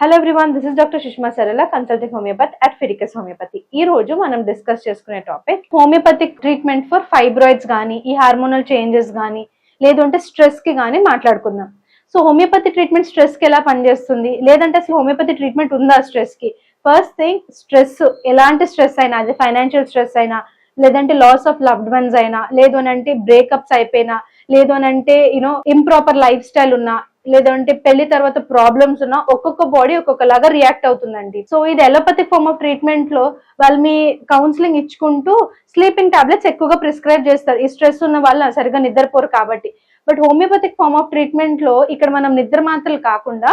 Hello everyone this is doctor Sushma Sarala consulting homeopathy at Fiticus homeopathy ఈ రోజు మనం discuss చేసుకునే topic homeopathic treatment for fibroids కానీ ఈ హార్మోనల్ చేంజెస్ కానీ లేదంటే స్ట్రెస్కి స్ట్రెస్కి కానీ మాట్లాడుకుందాం. సో హోమియోపతి ట్రీట్మెంట్ స్ట్రెస్కి ఎలా పనిచేస్తుంది? లేదంటే అసలు హోమియోపతి ట్రీట్మెంట్ ఉందా స్ట్రెస్కి? ఫస్ట్ థింగ్ స్ట్రెస్ ఎలాంటి స్ట్రెస్ అయినా అది ఫైనాన్షియల్ స్ట్రెస్ అయినా లేదంటే లాస్ ఆఫ్ లవ్డ్ వన్స్ అయినా లేదు అని అంటే బ్రేకప్స్ అయిపోయినా లేదు అని అంటే యూనో ఇంప్రాపర్ లైఫ్ స్టైల్ ఉన్నా లేదంటే పెళ్ళి తర్వాత ప్రాబ్లమ్స్ ఉన్నా ఒక్కొక్క బాడీ ఒక్కొక్కలాగా రియాక్ట్ అవుతుందండి. సో ఇది ఎలోపతిక్ ఫార్మ్ ఆఫ్ ట్రీట్మెంట్లో వాళ్ళు మీ కౌన్సిలింగ్ ఇచ్చుకుంటూ స్లీపింగ్ టాబ్లెట్స్ ఎక్కువగా ప్రిస్క్రైబ్ చేస్తారు. ఈ స్ట్రెస్ ఉన్న వాళ్ళు సరిగా నిద్రపోరు కాబట్టి. బట్ హోమియోపతిక్ ఫార్మ్ ఆఫ్ ట్రీట్మెంట్లో ఇక్కడ మనం నిద్ర మాత్రలు కాకుండా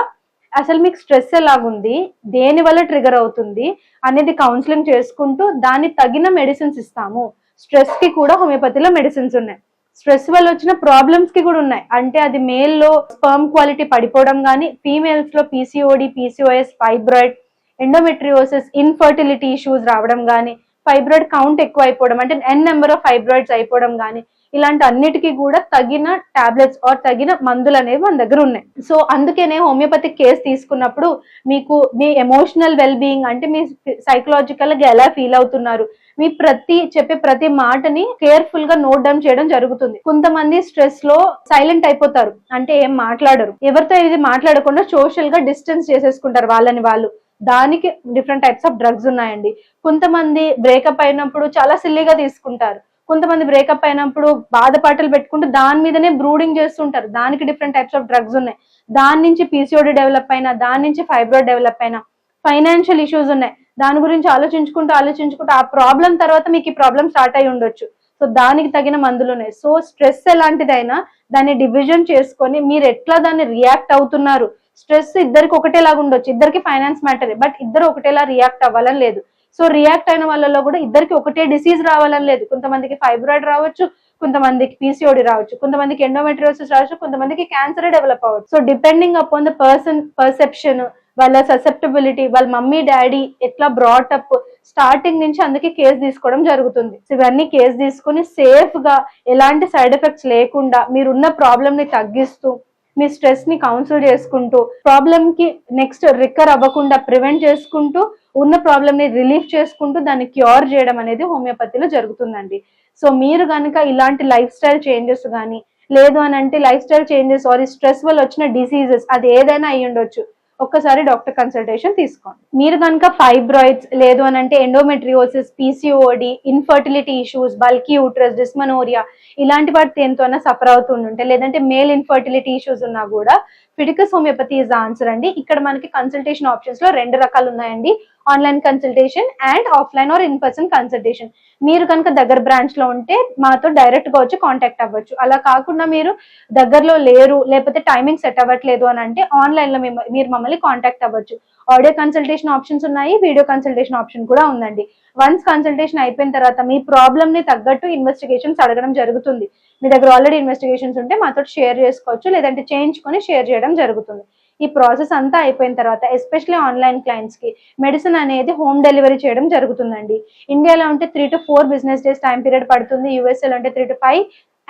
అసలు మీకు స్ట్రెస్ ఎలాగుంది దేని వల్ల ట్రిగర్ అవుతుంది అనేది కౌన్సిలింగ్ చేసుకుంటూ దానికి తగిన మెడిసిన్స్ ఇస్తాము. స్ట్రెస్కి కూడా హోమియోపతిలో మెడిసిన్స్ ఉన్నాయి. స్ట్రెస్ వల్ల వచ్చిన ప్రాబ్లమ్స్కి కూడా ఉన్నాయి. అంటే అది మేల్లో స్పర్మ్ క్వాలిటీ పడిపోవడం కానీ ఫీమేల్స్లో PCOD PCOS fibroid endometriosis infertility issues రావడం కానీ ఫైబ్రాయిడ్ కౌంట్ ఎక్కువ అయిపోవడం అంటే ఎన్ నెంబర్ ఆఫ్ ఫైబ్రాయిడ్స్ అయిపోవడం కానీ ఇలాంటి అన్నిటికీ కూడా తగిన టాబ్లెట్స్ ఆర్ తగిన మందులు అనేవి మన దగ్గర ఉన్నాయి. సో అందుకనే హోమియోపతిక్ కేసు తీసుకున్నప్పుడు మీకు మీ ఎమోషనల్ వెల్ బీయింగ్ అంటే మీ సైకలాజికల్గా ఎలా ఫీల్ అవుతున్నారు? మీ ప్రతి చెప్పే ప్రతి మాటని కేర్ఫుల్గా నోట్ డౌన్ చేయడం జరుగుతుంది. కొంతమంది స్ట్రెస్లో సైలెంట్ అయిపోతారు. అంటే ఏం మాట్లాడరు. ఎవరితో ఇది మాట్లాడకుండా సోషల్గా డిస్టెన్స్ చేసేసుకుంటారు వాళ్ళని వాళ్ళు. దానికి డిఫరెంట్ టైప్స్ ఆఫ్ డ్రగ్స్ ఉన్నాయండి. కొంతమంది బ్రేకప్ అయినప్పుడు చాలా సిల్లీగా తీసుకుంటారు. కొంతమంది బ్రేకప్ అయినప్పుడు బాధపాటలు పెట్టుకుంటూ దాని మీదనే బ్రూడింగ్ చేస్తుంటారు. దానికి డిఫరెంట్ టైప్స్ ఆఫ్ డ్రగ్స్ ఉన్నాయి. దాని నుంచి పీసీఓడి డెవలప్ అయినా దాని నుంచి ఫైబ్రాయిడ్ డెవలప్ అయినా ఫైనాన్షియల్ ఇష్యూస్ ఉన్నాయి. దాని గురించి ఆలోచించుకుంటూ ఆలోచించుకుంటూ ఆ ప్రాబ్లం తర్వాత మీకు ఈ ప్రాబ్లం స్టార్ట్ అయి ఉండొచ్చు. సో దానికి తగిన మందులు ఉన్నాయి. సో స్ట్రెస్ ఎలాంటిదైనా దాన్ని డివిజన్ చేసుకొని మీరు ఎట్లా దాన్ని రియాక్ట్ అవుతున్నారు? స్ట్రెస్ ఇద్దరికి ఒకటేలాగా ఉండొచ్చు. ఇద్దరికి ఫైనాన్స్ మ్యాటరే బట్ ఇద్దరు ఒకటేలా రియాక్ట్ అవ్వాలని లేదు. సో రియాక్ట్ అయిన వాళ్ళలో కూడా ఇద్దరికి ఒకటే డిసీజ్ రావాలని లేదు. కొంతమందికి ఫైబ్రాయిడ్ రావచ్చు కొంతమందికి పీసీఓడి రావచ్చు కొంతమందికి ఎండోమెట్రియోసిస్ రావచ్చు కొంతమందికి క్యాన్సర్ డెవలప్ అవ్వచ్చు. So depending upon the person perception వాళ్ళ ససెప్టబిలిటీ వాళ్ళ మమ్మీ డాడీ ఎట్లా బ్రాటప్ స్టార్టింగ్ నుంచి అందుకే కేసు తీసుకోవడం జరుగుతుంది. సో ఇవన్నీ కేసు తీసుకుని సేఫ్గా ఎలాంటి సైడ్ ఎఫెక్ట్స్ లేకుండా మీరున్న ప్రాబ్లమ్ని తగ్గిస్తూ మీ స్ట్రెస్ని కౌన్సిల్ చేసుకుంటూ ప్రాబ్లమ్కి నెక్స్ట్ రికర్ అవ్వకుండా ప్రివెంట్ చేసుకుంటూ ఉన్న ప్రాబ్లమ్ని రిలీఫ్ చేసుకుంటూ దాన్ని క్యూర్ చేయడం అనేది హోమియోపతిలో జరుగుతుందండి. సో మీరు కనుక ఇలాంటి లైఫ్ స్టైల్ చేంజెస్ కానీ లేదు అని అంటే life style changes or stress వల్ల వచ్చిన డిసీజెస్ అది ఏదైనా అయ్యి ఉండొచ్చు ఒక్కసారి డాక్టర్ కన్సల్టేషన్ తీసుకోండి. మీరు కనుక ఫైబ్రాయిడ్స్ లేదు అని అంటే endometriosis PCOD infertility issues bulky uterus dysmenorrhoea ఇలాంటి వాటి దేనితోనే సఫర్ అవుతుంటే లేదంటే మేల్ ఇన్ఫర్టిలిటీ ఇష్యూస్ ఉన్నా కూడా ఫిడికస్ హోమియోపతి ఇస్ ఆన్సర్ అండి. ఇక్కడ మనకి కన్సల్టేషన్ ఆప్షన్స్లో రెండు రకాలు ఉన్నాయండి online consultation and offline or in person consultation మీరు కనుక దగ్గర బ్రాంచ్లో ఉంటే మాతో డైరెక్ట్గా వచ్చి కాంటాక్ట్ అవ్వచ్చు. అలా కాకుండా మీరు దగ్గరలో లేరు లేకపోతే టైమింగ్ సెట్ అవ్వట్లేదు అని అంటే ఆన్లైన్లో మీరు మమ్మల్ని కాంటాక్ట్ అవ్వచ్చు. ఆడియో కన్సల్టేషన్ ఆప్షన్స్ ఉన్నాయి వీడియో కన్సల్టేషన్ ఆప్షన్ కూడా ఉందండి. వన్స్ కన్సల్టేషన్ అయిపోయిన తర్వాత మీ ప్రాబ్లమ్ని తగ్గట్టు ఇన్వెస్టిగేషన్స్ అడగడం జరుగుతుంది. మీ దగ్గర ఆల్రెడీ ఇన్వెస్టిగేషన్స్ ఉంటే మాతో షేర్ చేసుకోవచ్చు లేదంటే చేయించుకొని షేర్ చేయడం జరుగుతుంది. ఈ ప్రాసెస్ అంతా అయిపోయిన తర్వాత ఎస్పెషల్లీ ఆన్లైన్ క్లయింట్స్కి మెడిసిన్ అనేది హోమ్ డెలివరీ చేయడం జరుగుతుందండి. ఇండియాలో ఉంటే three to four business days time period పడుతుంది. యూఎస్ఏలో ఉంటే three to five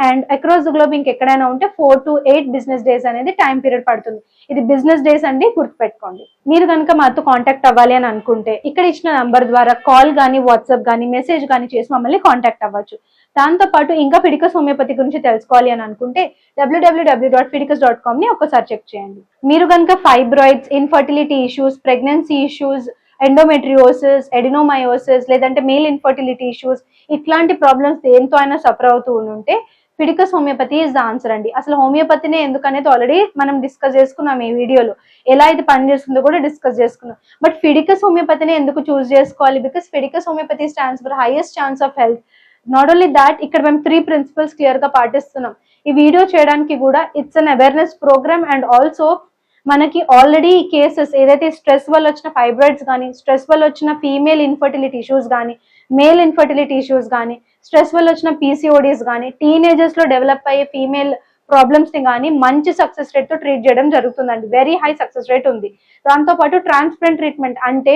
and across the globe ఇంకెక్కడైనా ఉంటే four to eight business days అనేది టైం పీరియడ్ పడుతుంది. ఇది బిజినెస్ డేస్ అండి గుర్తుపెట్టుకోండి. మీరు కనుక మాతో కాంటాక్ట్ అవ్వాలి అని అనుకుంటే ఇక్కడ ఇచ్చిన నంబర్ ద్వారా కాల్ కానీ వాట్సాప్ కానీ మెసేజ్ కానీ చేసి మమ్మల్ని కాంటాక్ట్ అవ్వచ్చు. దాంతో పాటు ఇంకా ఫిడికస్ హోమియోపతి గురించి తెలుసుకోవాలి అని అనుకుంటే డబ్ల్యూడబ్ల్యూడబ్ల్యూ డాట్ ఫిడికస్ డాట్ కామ్ని ఒకసారి చెక్ చేయండి. మీరు కనుక fibroids infertility issues pregnancy issues endometriosis adenomyosis లేదంటే మేల్ ఇన్ఫర్టిలిటీ ఇష్యూస్ ఇట్లాంటి ప్రాబ్లమ్స్ దేంతో అయినా సఫర్ అవుతూ ఉంటే Fiticus homeopathy is the answer అండి. అసలు హోమియోపతినే ఎందుకనేది ఆల్రెడీ మనం డిస్కస్ చేసుకున్నాం ఈ వీడియోలో. ఎలా ఇది పనిచేస్తుందో కూడా డిస్కస్ చేసుకున్నాం. బట్ ఫిడికస్ హోమియోపతిని ఎందుకు చూస్ చేసుకోవాలి? Because Fiticus homeopathy stands for highest chance of health not only that ఇక్కడ మేము త్రీ ప్రిన్సిపల్స్ క్లియర్గా పాటిస్తున్నాం. ఈ వీడియో చేయడానికి కూడా it's an awareness programme and also మనకి ఆల్రెడీ ఈ కేసెస్ ఏదైతే స్ట్రెస్ వల్ల వచ్చిన ఫైబ్రాయిడ్స్ కానీ స్ట్రెస్ వల్ల వచ్చిన ఫీమేల్ ఇన్ఫర్టిలిటీ ఇష్యూస్ కానీ మేల్ ఇన్ఫర్టిలిటీ ఇష్యూస్ కానీ స్ట్రెస్ వల్ల వచ్చిన పీసీఓడీస్ కానీ టీనేజర్స్లో డెవలప్ అయ్యే ఫీమేల్ ప్రాబ్లమ్స్ని కానీ మంచి సక్సెస్ రేట్తో ట్రీట్ చేయడం జరుగుతుందండి. వెరీ హై సక్సెస్ రేట్ ఉంది. దాంతో పాటు ట్రాన్స్ప్లాంట్ ట్రీట్మెంట్ అంటే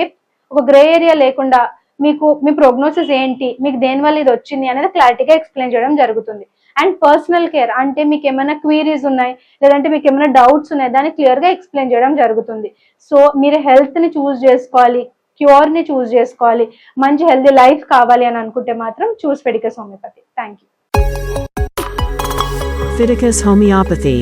ఒక గ్రే ఏరియా లేకుండా మీకు మీ ప్రోగ్నోసిస్ ఏంటి? మీకు దేని వల్ల ఇది వచ్చింది అనేది క్లారిటీగా ఎక్స్ప్లెయిన్ చేయడం జరుగుతుంది. అండ్ పర్సనల్ కేర్ అంటే మీకు ఏమైనా క్వీరీస్ ఉన్నాయి? లేదంటే మీకు ఏమైనా డౌట్స్ ఉన్నాయి? దాన్ని క్లియర్గా ఎక్స్ప్లెయిన్ చేయడం జరుగుతుంది. సో మీరు హెల్త్ని చూస్ చేసుకోవాలి క్యూర్ని చూస్ చేసుకోవాలి మంచి హెల్దీ లైఫ్ కావాలి అని అనుకుంటే మాత్రం choose Fiticus homeopathy thank you Fiticus Homeopathy